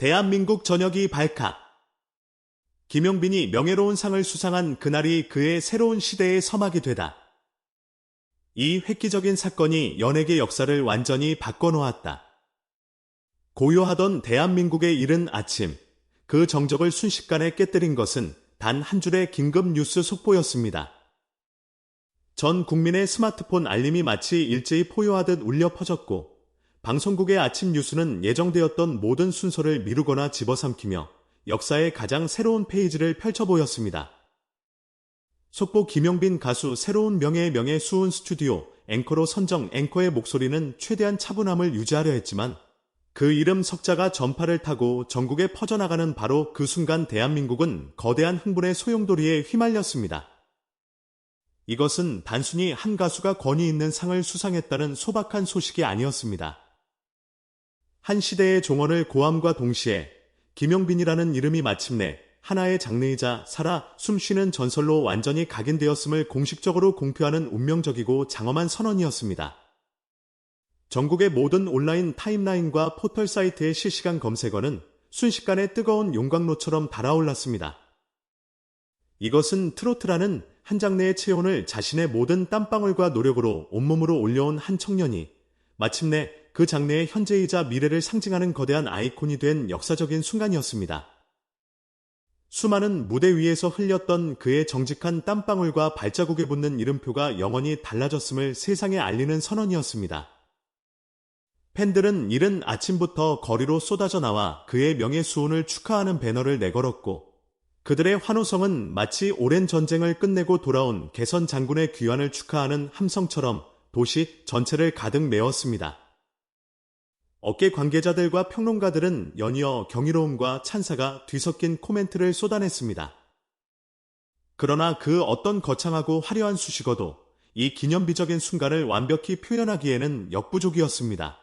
대한민국 전역이 발칵. 김용빈이 명예로운 상을 수상한 그날이 그의 새로운 시대의 서막이 되다. 이 획기적인 사건이 연예계 역사를 완전히 바꿔놓았다. 고요하던 대한민국의 이른 아침, 그 정적을 순식간에 깨뜨린 것은 단 한 줄의 긴급 뉴스 속보였습니다. 전 국민의 스마트폰 알림이 마치 일제히 포효하듯 울려 퍼졌고, 방송국의 아침 뉴스는 예정되었던 모든 순서를 미루거나 집어삼키며 역사의 가장 새로운 페이지를 펼쳐 보였습니다. 속보 김용빈 가수 새로운 명예의 명예 수은 스튜디오 앵커로 선정 앵커의 목소리는 최대한 차분함을 유지하려 했지만 그 이름 석자가 전파를 타고 전국에 퍼져나가는 바로 그 순간 대한민국은 거대한 흥분의 소용돌이에 휘말렸습니다. 이것은 단순히 한 가수가 권위 있는 상을 수상했다는 소박한 소식이 아니었습니다. 한 시대의 종언을 고함과 동시에 김용빈이라는 이름이 마침내 하나의 장르이자 살아 숨쉬는 전설로 완전히 각인되었음을 공식적으로 공표하는 운명적이고 장엄한 선언이었습니다. 전국의 모든 온라인 타임라인과 포털 사이트의 실시간 검색어는 순식간에 뜨거운 용광로처럼 달아올랐습니다. 이것은 트로트라는 한 장르의 체온을 자신의 모든 땀방울과 노력으로 온몸으로 올려온 한 청년이 마침내 그 장르의 현재이자 미래를 상징하는 거대한 아이콘이 된 역사적인 순간이었습니다. 수많은 무대 위에서 흘렸던 그의 정직한 땀방울과 발자국에 붙는 이름표가 영원히 달라졌음을 세상에 알리는 선언이었습니다. 팬들은 이른 아침부터 거리로 쏟아져 나와 그의 명예 수운을 축하하는 배너를 내걸었고 그들의 환호성은 마치 오랜 전쟁을 끝내고 돌아온 개선 장군의 귀환을 축하하는 함성처럼 도시 전체를 가득 메웠습니다. 업계 관계자들과 평론가들은 연이어 경이로움과 찬사가 뒤섞인 코멘트를 쏟아냈습니다. 그러나 그 어떤 거창하고 화려한 수식어도 이 기념비적인 순간을 완벽히 표현하기에는 역부족이었습니다.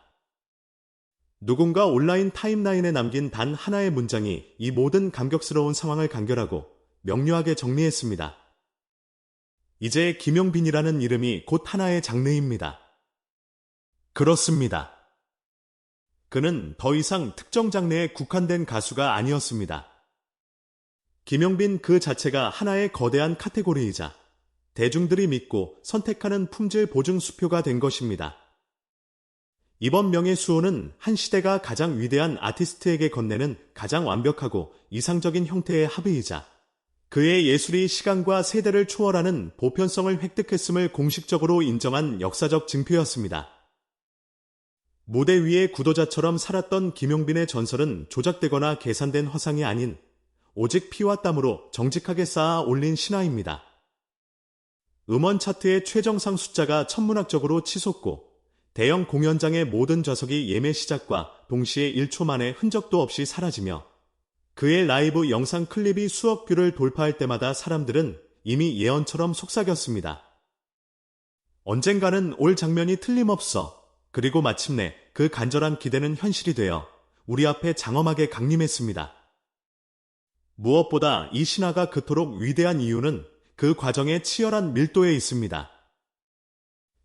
누군가 온라인 타임라인에 남긴 단 하나의 문장이 이 모든 감격스러운 상황을 간결하고 명료하게 정리했습니다. 이제 김용빈이라는 이름이 곧 하나의 장르입니다. 그렇습니다. 그는 더 이상 특정 장르에 국한된 가수가 아니었습니다. 김용빈 그 자체가 하나의 거대한 카테고리이자 대중들이 믿고 선택하는 품질 보증 수표가 된 것입니다. 이번 명예수호는 한 시대가 가장 위대한 아티스트에게 건네는 가장 완벽하고 이상적인 형태의 합의이자 그의 예술이 시간과 세대를 초월하는 보편성을 획득했음을 공식적으로 인정한 역사적 증표였습니다. 무대 위의 구도자처럼 살았던 김용빈의 전설은 조작되거나 계산된 허상이 아닌 오직 피와 땀으로 정직하게 쌓아 올린 신화입니다. 음원 차트의 최정상 숫자가 천문학적으로 치솟고 대형 공연장의 모든 좌석이 예매 시작과 동시에 1초 만에 흔적도 없이 사라지며 그의 라이브 영상 클립이 수억 뷰를 돌파할 때마다 사람들은 이미 예언처럼 속삭였습니다. 언젠가는 올 장면이 틀림없어 그리고 마침내 그 간절한 기대는 현실이 되어 우리 앞에 장엄하게 강림했습니다. 무엇보다 이 신화가 그토록 위대한 이유는 그 과정의 치열한 밀도에 있습니다.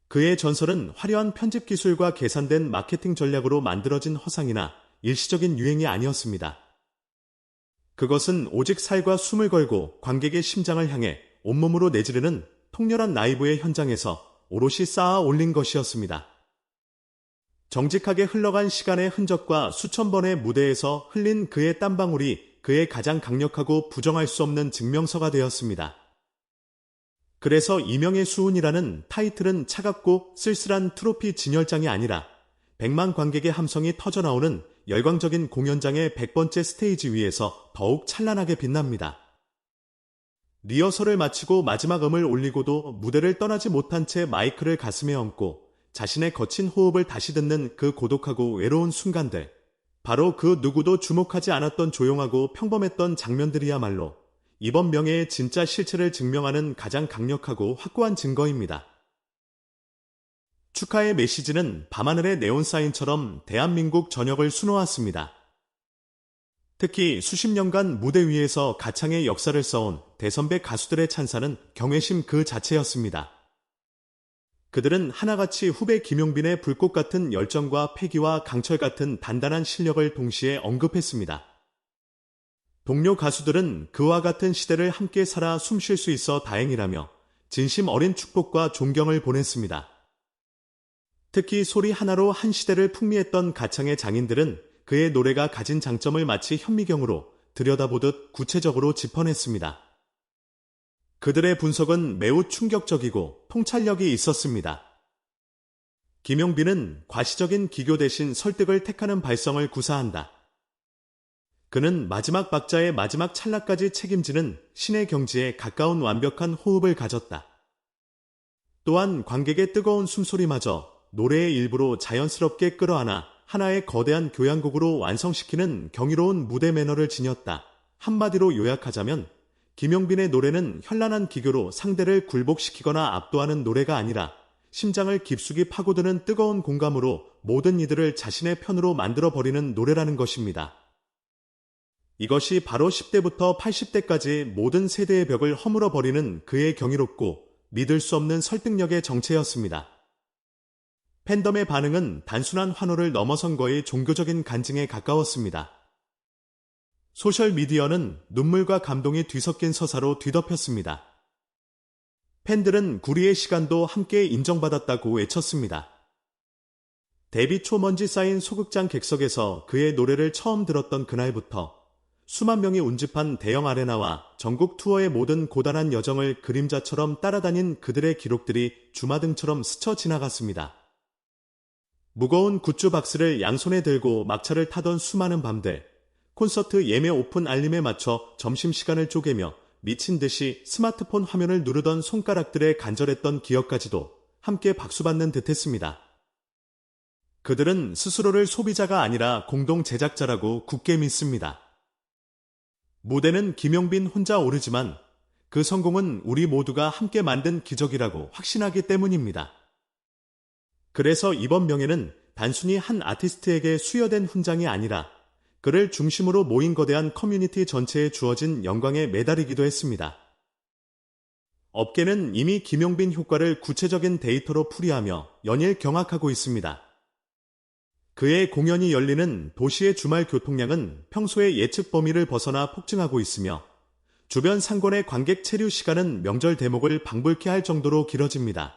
그의 전설은 화려한 편집 기술과 계산된 마케팅 전략으로 만들어진 허상이나 일시적인 유행이 아니었습니다. 그것은 오직 살과 숨을 걸고 관객의 심장을 향해 온몸으로 내지르는 통렬한 라이브의 현장에서 오롯이 쌓아 올린 것이었습니다. 정직하게 흘러간 시간의 흔적과 수천 번의 무대에서 흘린 그의 땀방울이 그의 가장 강력하고 부정할 수 없는 증명서가 되었습니다. 그래서 이명의 수운이라는 타이틀은 차갑고 쓸쓸한 트로피 진열장이 아니라 백만 관객의 함성이 터져나오는 열광적인 공연장의 백번째 스테이지 위에서 더욱 찬란하게 빛납니다. 리허설을 마치고 마지막 음을 올리고도 무대를 떠나지 못한 채 마이크를 가슴에 얹고 자신의 거친 호흡을 다시 듣는 그 고독하고 외로운 순간들. 바로 그 누구도 주목하지 않았던 조용하고 평범했던 장면들이야말로 이번 명예의 진짜 실체를 증명하는 가장 강력하고 확고한 증거입니다. 축하의 메시지는 밤하늘의 네온사인처럼 대한민국 전역을 수놓았습니다. 특히 수십 년간 무대 위에서 가창의 역사를 써온 대선배 가수들의 찬사는 경외심 그 자체였습니다. 그들은 하나같이 후배 김용빈의 불꽃 같은 열정과 패기와 강철 같은 단단한 실력을 동시에 언급했습니다. 동료 가수들은 그와 같은 시대를 함께 살아 숨 쉴 수 있어 다행이라며 진심 어린 축복과 존경을 보냈습니다. 특히 소리 하나로 한 시대를 풍미했던 가창의 장인들은 그의 노래가 가진 장점을 마치 현미경으로 들여다보듯 구체적으로 짚어냈습니다. 그들의 분석은 매우 충격적이고 통찰력이 있었습니다. 김용빈은 과시적인 기교 대신 설득을 택하는 발성을 구사한다. 그는 마지막 박자의 마지막 찰나까지 책임지는 신의 경지에 가까운 완벽한 호흡을 가졌다. 또한 관객의 뜨거운 숨소리마저 노래의 일부로 자연스럽게 끌어안아 하나의 거대한 교향곡으로 완성시키는 경이로운 무대 매너를 지녔다. 한마디로 요약하자면 김용빈의 노래는 현란한 기교로 상대를 굴복시키거나 압도하는 노래가 아니라 심장을 깊숙이 파고드는 뜨거운 공감으로 모든 이들을 자신의 편으로 만들어버리는 노래라는 것입니다. 이것이 바로 10대부터 80대까지 모든 세대의 벽을 허물어버리는 그의 경이롭고 믿을 수 없는 설득력의 정체였습니다. 팬덤의 반응은 단순한 환호를 넘어선 거의 종교적인 간증에 가까웠습니다. 소셜미디어는 눈물과 감동이 뒤섞인 서사로 뒤덮였습니다. 팬들은 구리의 시간도 함께 인정받았다고 외쳤습니다. 데뷔 초 먼지 쌓인 소극장 객석에서 그의 노래를 처음 들었던 그날부터 수만 명이 운집한 대형 아레나와 전국 투어의 모든 고단한 여정을 그림자처럼 따라다닌 그들의 기록들이 주마등처럼 스쳐 지나갔습니다. 무거운 굿즈 박스를 양손에 들고 막차를 타던 수많은 밤들, 콘서트 예매 오픈 알림에 맞춰 점심시간을 쪼개며 미친 듯이 스마트폰 화면을 누르던 손가락들의 간절했던 기억까지도 함께 박수받는 듯 했습니다. 그들은 스스로를 소비자가 아니라 공동 제작자라고 굳게 믿습니다. 무대는 김용빈 혼자 오르지만 그 성공은 우리 모두가 함께 만든 기적이라고 확신하기 때문입니다. 그래서 이번 명예는 단순히 한 아티스트에게 수여된 훈장이 아니라 그를 중심으로 모인 거대한 커뮤니티 전체에 주어진 영광의 메달이기도 했습니다. 업계는 이미 김용빈 효과를 구체적인 데이터로 풀이하며 연일 경악하고 있습니다. 그의 공연이 열리는 도시의 주말 교통량은 평소의 예측 범위를 벗어나 폭증하고 있으며 주변 상권의 관객 체류 시간은 명절 대목을 방불케 할 정도로 길어집니다.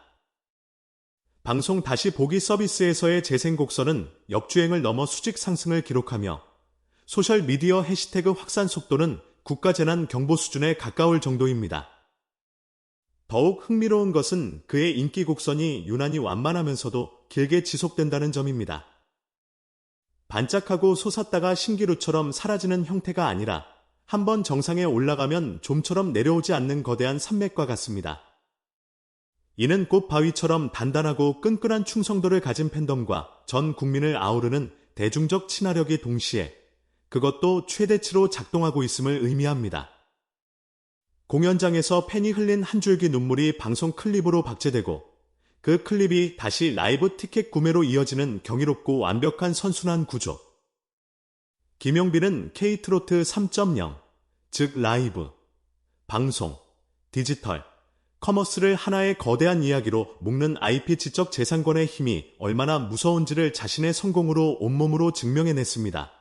방송 다시 보기 서비스에서의 재생 곡선은 역주행을 넘어 수직 상승을 기록하며 소셜 미디어 해시태그 확산 속도는 국가재난 경보 수준에 가까울 정도입니다. 더욱 흥미로운 것은 그의 인기 곡선이 유난히 완만하면서도 길게 지속된다는 점입니다. 반짝하고 솟았다가 신기루처럼 사라지는 형태가 아니라 한번 정상에 올라가면 좀처럼 내려오지 않는 거대한 산맥과 같습니다. 이는 꽃바위처럼 단단하고 끈끈한 충성도를 가진 팬덤과 전 국민을 아우르는 대중적 친화력이 동시에 그것도 최대치로 작동하고 있음을 의미합니다. 공연장에서 팬이 흘린 한 줄기 눈물이 방송 클립으로 박제되고 그 클립이 다시 라이브 티켓 구매로 이어지는 경이롭고 완벽한 선순환 구조. 김용빈은 K트로트 3.0, 즉 라이브, 방송, 디지털, 커머스를 하나의 거대한 이야기로 묶는 IP 지적 재산권의 힘이 얼마나 무서운지를 자신의 성공으로 온몸으로 증명해냈습니다.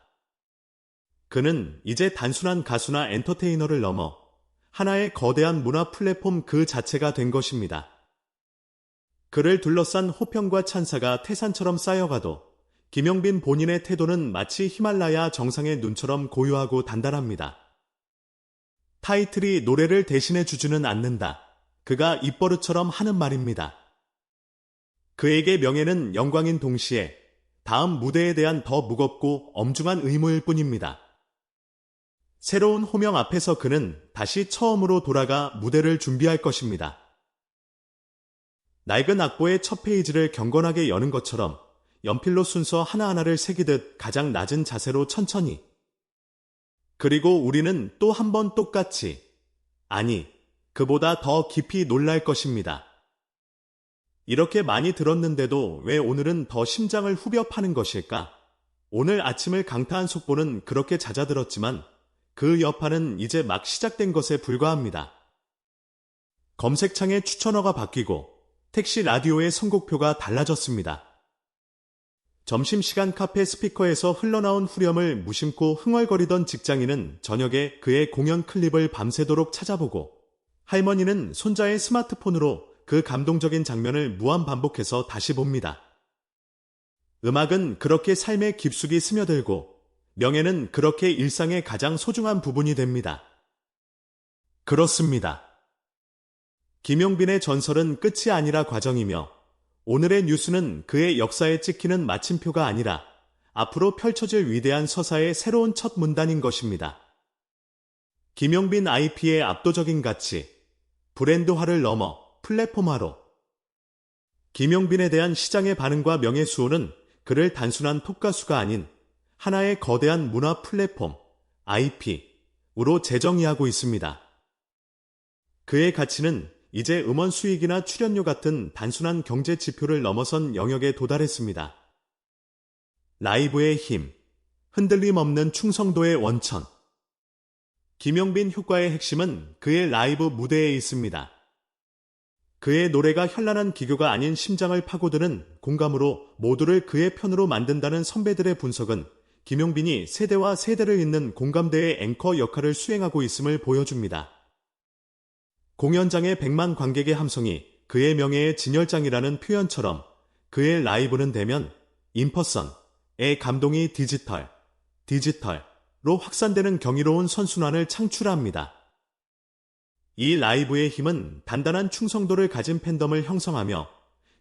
그는 이제 단순한 가수나 엔터테이너를 넘어 하나의 거대한 문화 플랫폼 그 자체가 된 것입니다. 그를 둘러싼 호평과 찬사가 태산처럼 쌓여가도 김영빈 본인의 태도는 마치 히말라야 정상의 눈처럼 고요하고 단단합니다. 타이틀이 노래를 대신해 주지는 않는다. 그가 입버릇처럼 하는 말입니다. 그에게 명예는 영광인 동시에 다음 무대에 대한 더 무겁고 엄중한 의무일 뿐입니다. 새로운 호명 앞에서 그는 다시 처음으로 돌아가 무대를 준비할 것입니다. 낡은 악보의 첫 페이지를 경건하게 여는 것처럼 연필로 순서 하나하나를 새기듯 가장 낮은 자세로 천천히. 그리고 우리는 또 한 번 똑같이, 아니, 그보다 더 깊이 놀랄 것입니다. 이렇게 많이 들었는데도 왜 오늘은 더 심장을 후벼 파는 것일까? 오늘 아침을 강타한 속보는 그렇게 잦아들었지만 그 여파는 이제 막 시작된 것에 불과합니다. 검색창의 추천어가 바뀌고 택시 라디오의 선곡표가 달라졌습니다. 점심시간 카페 스피커에서 흘러나온 후렴을 무심코 흥얼거리던 직장인은 저녁에 그의 공연 클립을 밤새도록 찾아보고 할머니는 손자의 스마트폰으로 그 감동적인 장면을 무한 반복해서 다시 봅니다. 음악은 그렇게 삶의 깊숙이 스며들고 명예는 그렇게 일상의 가장 소중한 부분이 됩니다. 그렇습니다. 김용빈의 전설은 끝이 아니라 과정이며 오늘의 뉴스는 그의 역사에 찍히는 마침표가 아니라 앞으로 펼쳐질 위대한 서사의 새로운 첫 문단인 것입니다. 김용빈 IP의 압도적인 가치, 브랜드화를 넘어 플랫폼화로 김용빈에 대한 시장의 반응과 명예 수호는 그를 단순한 톡가수가 아닌 하나의 거대한 문화 플랫폼, IP으로 재정의하고 있습니다. 그의 가치는 이제 음원 수익이나 출연료 같은 단순한 경제 지표를 넘어선 영역에 도달했습니다. 라이브의 힘, 흔들림 없는 충성도의 원천. 김용빈 효과의 핵심은 그의 라이브 무대에 있습니다. 그의 노래가 현란한 기교가 아닌 심장을 파고드는 공감으로 모두를 그의 편으로 만든다는 선배들의 분석은 김용빈이 세대와 세대를 잇는 공감대의 앵커 역할을 수행하고 있음을 보여줍니다. 공연장의 백만 관객의 함성이 그의 명예의 진열장이라는 표현처럼 그의 라이브는 되면 인퍼선의 감동이 디지털, 디지털로 확산되는 경이로운 선순환을 창출합니다. 이 라이브의 힘은 단단한 충성도를 가진 팬덤을 형성하며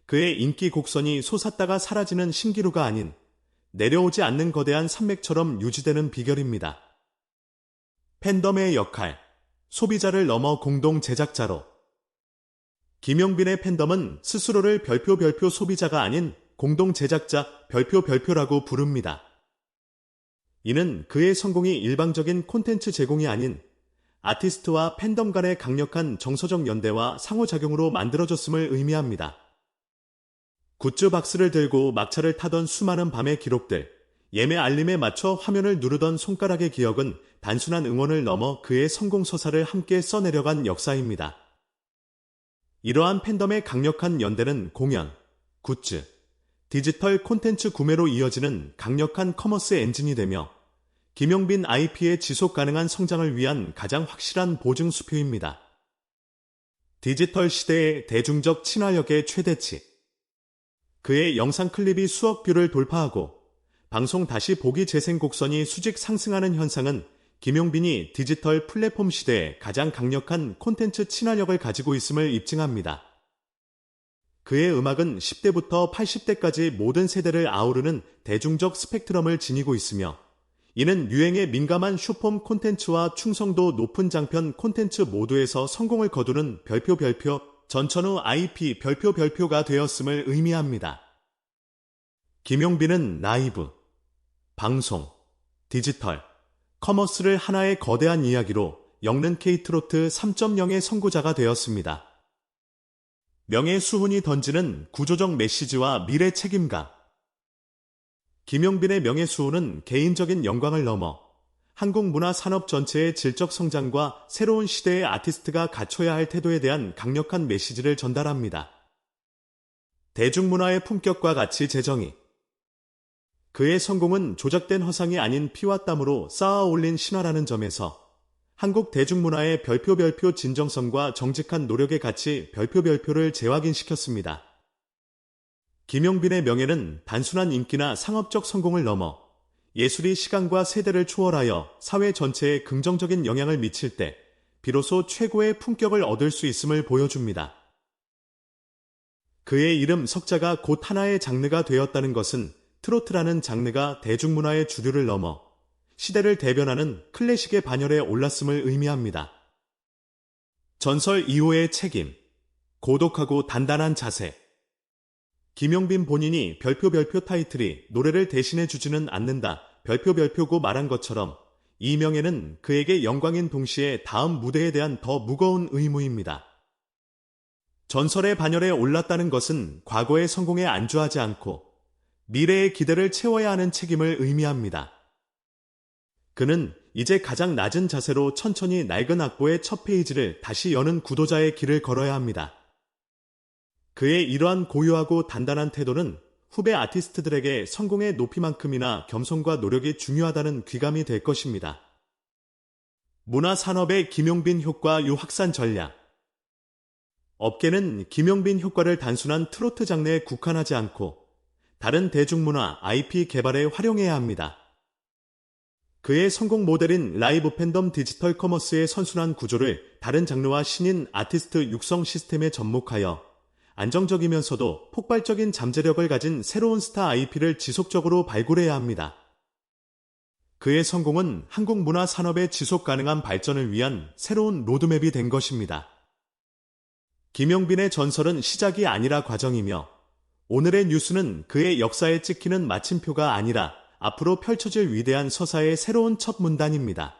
그의 인기 곡선이 솟았다가 사라지는 신기루가 아닌 내려오지 않는 거대한 산맥처럼 유지되는 비결입니다. 팬덤의 역할, 소비자를 넘어 공동 제작자로 김용빈의 팬덤은 스스로를 별표 별표 소비자가 아닌 공동 제작자 별표 별표라고 부릅니다. 이는 그의 성공이 일방적인 콘텐츠 제공이 아닌 아티스트와 팬덤 간의 강력한 정서적 연대와 상호작용으로 만들어졌음을 의미합니다. 굿즈 박스를 들고 막차를 타던 수많은 밤의 기록들, 예매 알림에 맞춰 화면을 누르던 손가락의 기억은 단순한 응원을 넘어 그의 성공 서사를 함께 써내려간 역사입니다. 이러한 팬덤의 강력한 연대는 공연, 굿즈, 디지털 콘텐츠 구매로 이어지는 강력한 커머스 엔진이 되며 김용빈 IP의 지속 가능한 성장을 위한 가장 확실한 보증 수표입니다. 디지털 시대의 대중적 친화력의 최대치. 그의 영상 클립이 수억 뷰를 돌파하고 방송 다시 보기 재생 곡선이 수직 상승하는 현상은 김용빈이 디지털 플랫폼 시대에 가장 강력한 콘텐츠 친화력을 가지고 있음을 입증합니다. 그의 음악은 10대부터 80대까지 모든 세대를 아우르는 대중적 스펙트럼을 지니고 있으며 이는 유행에 민감한 슈폼 콘텐츠와 충성도 높은 장편 콘텐츠 모두에서 성공을 거두는 별표 별표 전천후 IP 별표 별표가 되었음을 의미합니다. 김용빈은 라이브, 방송, 디지털, 커머스를 하나의 거대한 이야기로 엮는 K트로트 3.0의 선구자가 되었습니다. 명예 수훈이 던지는 구조적 메시지와 미래 책임감. 김용빈의 명예 수훈은 개인적인 영광을 넘어 한국 문화 산업 전체의 질적 성장과 새로운 시대의 아티스트가 갖춰야 할 태도에 대한 강력한 메시지를 전달합니다. 대중문화의 품격과 가치 재정의 그의 성공은 조작된 허상이 아닌 피와 땀으로 쌓아 올린 신화라는 점에서 한국 대중문화의 별표 별표 진정성과 정직한 노력의 가치 별표 별표를 재확인시켰습니다. 김용빈의 명예는 단순한 인기나 상업적 성공을 넘어 예술이 시간과 세대를 초월하여 사회 전체에 긍정적인 영향을 미칠 때 비로소 최고의 품격을 얻을 수 있음을 보여줍니다. 그의 이름 석자가 곧 하나의 장르가 되었다는 것은 트로트라는 장르가 대중문화의 주류를 넘어 시대를 대변하는 클래식의 반열에 올랐음을 의미합니다. 전설 2호의 책임, 고독하고 단단한 자세. 김용빈 본인이 별표 별표 타이틀이 노래를 대신해 주지는 않는다. 별표 별표고 말한 것처럼 이명예는 그에게 영광인 동시에 다음 무대에 대한 더 무거운 의무입니다. 전설의 반열에 올랐다는 것은 과거의 성공에 안주하지 않고 미래의 기대를 채워야 하는 책임을 의미합니다. 그는 이제 가장 낮은 자세로 천천히 낡은 악보의 첫 페이지를 다시 여는 구도자의 길을 걸어야 합니다. 그의 이러한 고유하고 단단한 태도는 후배 아티스트들에게 성공의 높이만큼이나 겸손과 노력이 중요하다는 귀감이 될 것입니다. 문화산업의 김용빈 효과 유 확산 전략 업계는 김용빈 효과를 단순한 트로트 장르에 국한하지 않고 다른 대중문화 IP 개발에 활용해야 합니다. 그의 성공 모델인 라이브 팬덤 디지털 커머스의 선순환 구조를 다른 장르와 신인 아티스트 육성 시스템에 접목하여 안정적이면서도 폭발적인 잠재력을 가진 새로운 스타 IP를 지속적으로 발굴해야 합니다. 그의 성공은 한국 문화 산업의 지속 가능한 발전을 위한 새로운 로드맵이 된 것입니다. 김용빈의 전설은 시작이 아니라 과정이며 오늘의 뉴스는 그의 역사에 찍히는 마침표가 아니라 앞으로 펼쳐질 위대한 서사의 새로운 첫 문단입니다.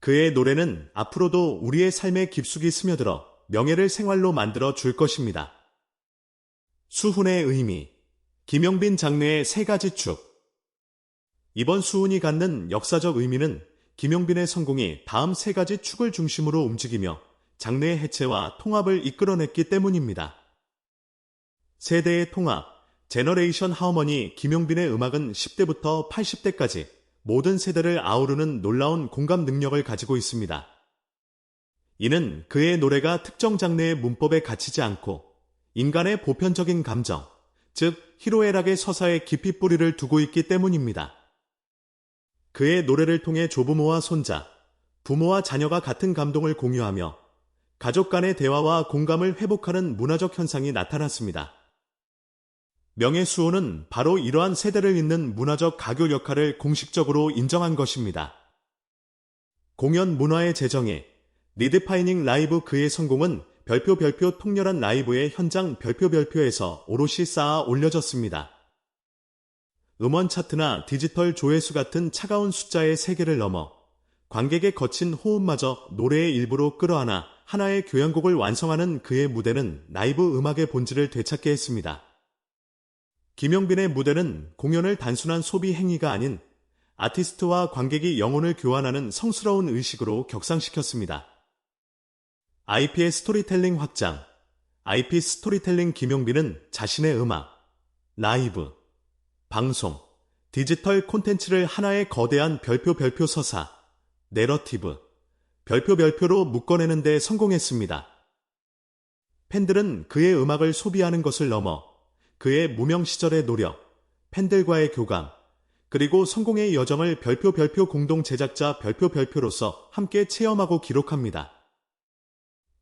그의 노래는 앞으로도 우리의 삶에 깊숙이 스며들어 명예를 생활로 만들어 줄 것입니다. 수훈의 의미 김용빈 장르의 세 가지 축 이번 수훈이 갖는 역사적 의미는 김용빈의 성공이 다음 세 가지 축을 중심으로 움직이며 장르의 해체와 통합을 이끌어냈기 때문입니다. 세대의 통합, 제너레이션 하우머니 김용빈의 음악은 10대부터 80대까지 모든 세대를 아우르는 놀라운 공감 능력을 가지고 있습니다. 이는 그의 노래가 특정 장르의 문법에 갇히지 않고 인간의 보편적인 감정, 즉 히로애락의 서사에 깊이 뿌리를 두고 있기 때문입니다. 그의 노래를 통해 조부모와 손자, 부모와 자녀가 같은 감동을 공유하며 가족 간의 대화와 공감을 회복하는 문화적 현상이 나타났습니다. 명예수호는 바로 이러한 세대를 잇는 문화적 가교 역할을 공식적으로 인정한 것입니다. 공연 문화의 재정에 리드파이닝 라이브 그의 성공은 별표 별표 통렬한 라이브의 현장 별표 별표에서 오롯이 쌓아 올려졌습니다. 음원 차트나 디지털 조회수 같은 차가운 숫자의 세계를 넘어 관객의 거친 호흡마저 노래의 일부로 끌어안아 하나의 교향곡을 완성하는 그의 무대는 라이브 음악의 본질을 되찾게 했습니다. 김용빈의 무대는 공연을 단순한 소비 행위가 아닌 아티스트와 관객이 영혼을 교환하는 성스러운 의식으로 격상시켰습니다. IP의 스토리텔링 확장 IP 스토리텔링 김용빈은 자신의 음악, 라이브, 방송, 디지털 콘텐츠를 하나의 거대한 별표 별표 서사, 내러티브, 별표 별표로 묶어내는 데 성공했습니다. 팬들은 그의 음악을 소비하는 것을 넘어 그의 무명 시절의 노력, 팬들과의 교감, 그리고 성공의 여정을 별표 별표 공동 제작자 별표 별표로서 함께 체험하고 기록합니다.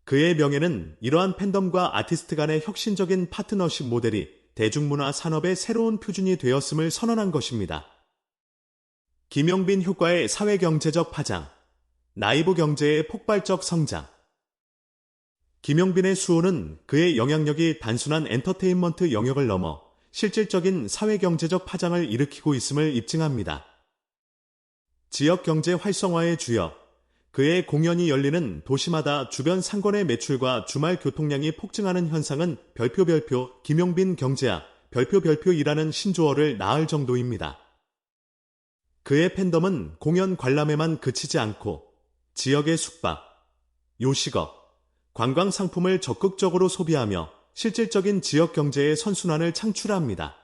그의 명예는 이러한 팬덤과 아티스트 간의 혁신적인 파트너십 모델이 대중문화 산업의 새로운 표준이 되었음을 선언한 것입니다. 김용빈 효과의 사회경제적 파장, 라이브 경제의 폭발적 성장, 김용빈의 수호는 그의 영향력이 단순한 엔터테인먼트 영역을 넘어 실질적인 사회경제적 파장을 일으키고 있음을 입증합니다. 지역 경제 활성화의 주역, 그의 공연이 열리는 도시마다 주변 상권의 매출과 주말 교통량이 폭증하는 현상은 별표 별표 김용빈 경제학 별표 별표이라는 신조어를 낳을 정도입니다. 그의 팬덤은 공연 관람에만 그치지 않고 지역의 숙박, 요식업, 관광 상품을 적극적으로 소비하며 실질적인 지역 경제의 선순환을 창출합니다.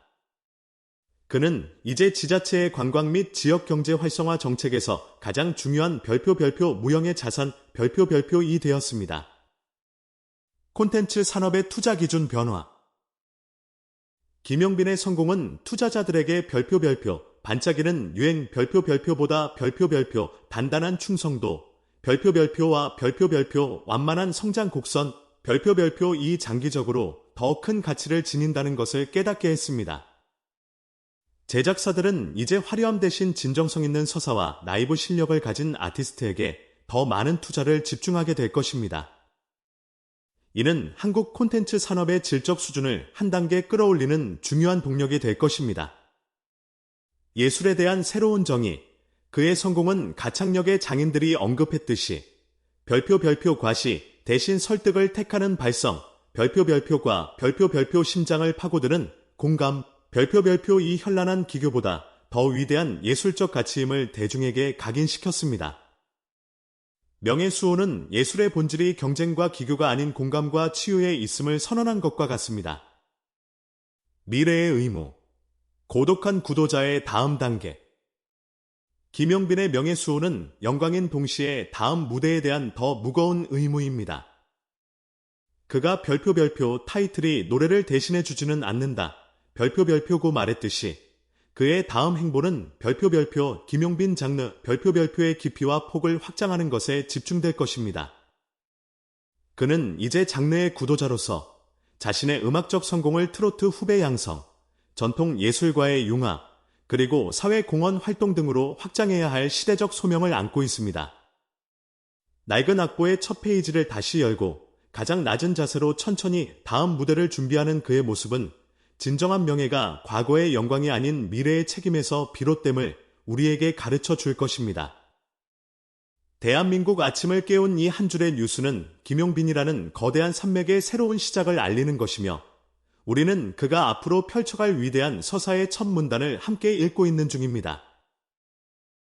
그는 이제 지자체의 관광 및 지역 경제 활성화 정책에서 가장 중요한 별표 별표 무형의 자산 별표 별표 이 되었습니다. 콘텐츠 산업의 투자 기준 변화 김영빈의 성공은 투자자들에게 별표 별표 반짝이는 유행 별표 별표보다 별표 별표 단단한 충성도 별표 별표와 별표 별표 완만한 성장 곡선 별표 별표 이 장기적으로 더 큰 가치를 지닌다는 것을 깨닫게 했습니다. 제작사들은 이제 화려함 대신 진정성 있는 서사와 라이브 실력을 가진 아티스트에게 더 많은 투자를 집중하게 될 것입니다. 이는 한국 콘텐츠 산업의 질적 수준을 한 단계 끌어올리는 중요한 동력이 될 것입니다. 예술에 대한 새로운 정의, 그의 성공은 가창력의 장인들이 언급했듯이 별표 별표 과시 대신 설득을 택하는 발성, 별표 별표과 별표 별표 심장을 파고드는 공감, 별표 별표 이 현란한 기교보다 더 위대한 예술적 가치임을 대중에게 각인시켰습니다. 명예수호는 예술의 본질이 경쟁과 기교가 아닌 공감과 치유에 있음을 선언한 것과 같습니다. 미래의 의무. 고독한 구도자의 다음 단계. 김용빈의 명예수호는 영광인 동시에 다음 무대에 대한 더 무거운 의무입니다. 그가 별표 별표 타이틀이 노래를 대신해 주지는 않는다. 별표 별표고 말했듯이 그의 다음 행보는 별표 별표 김용빈 장르 별표 별표의 깊이와 폭을 확장하는 것에 집중될 것입니다. 그는 이제 장르의 구도자로서 자신의 음악적 성공을 트로트 후배 양성, 전통 예술과의 융화, 그리고 사회공헌 활동 등으로 확장해야 할 시대적 소명을 안고 있습니다. 낡은 악보의 첫 페이지를 다시 열고 가장 낮은 자세로 천천히 다음 무대를 준비하는 그의 모습은 진정한 명예가 과거의 영광이 아닌 미래의 책임에서 비롯됨을 우리에게 가르쳐 줄 것입니다. 대한민국 아침을 깨운 이 한 줄의 뉴스는 김용빈이라는 거대한 산맥의 새로운 시작을 알리는 것이며 우리는 그가 앞으로 펼쳐갈 위대한 서사의 첫 문단을 함께 읽고 있는 중입니다.